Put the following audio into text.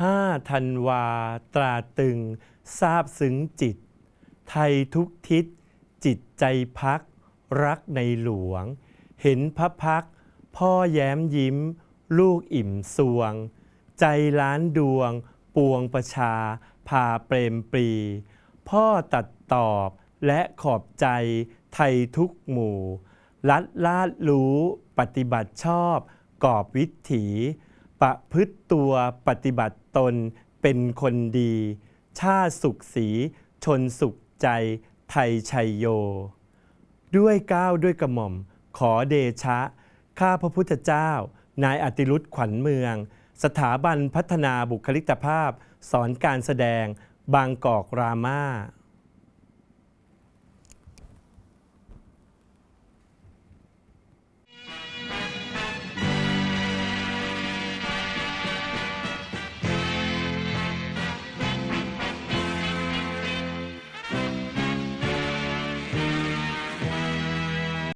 ห้าธันวา ตราตึง ทราบซึ้งจิต ไทยทุกทิศ จิตใจพัก รักในหลวง เห็นพระพัก พ่อแย้มยิ้ม ลูกอิ่มสวง ใจล้านดวง ปวงประชา พาเปรมปรี พ่อตัดตอบและขอบใจไทยทุกหมู่ลัดลาดรู้ ปฏิบัติชอบ กอบวิถี ประพฤติตัวปฏิบัติตนเป็นคนดี ชาสุขสี ชนสุขใจไทยชัยโย ด้วยก้าวด้วยกระหม่อม ขอเดชะ ข้าพระพุทธเจ้า นายอติรุธขวัญเมือง สถาบันพัฒนาบุคลิกภาพ สอนการแสดง บางกอกรามา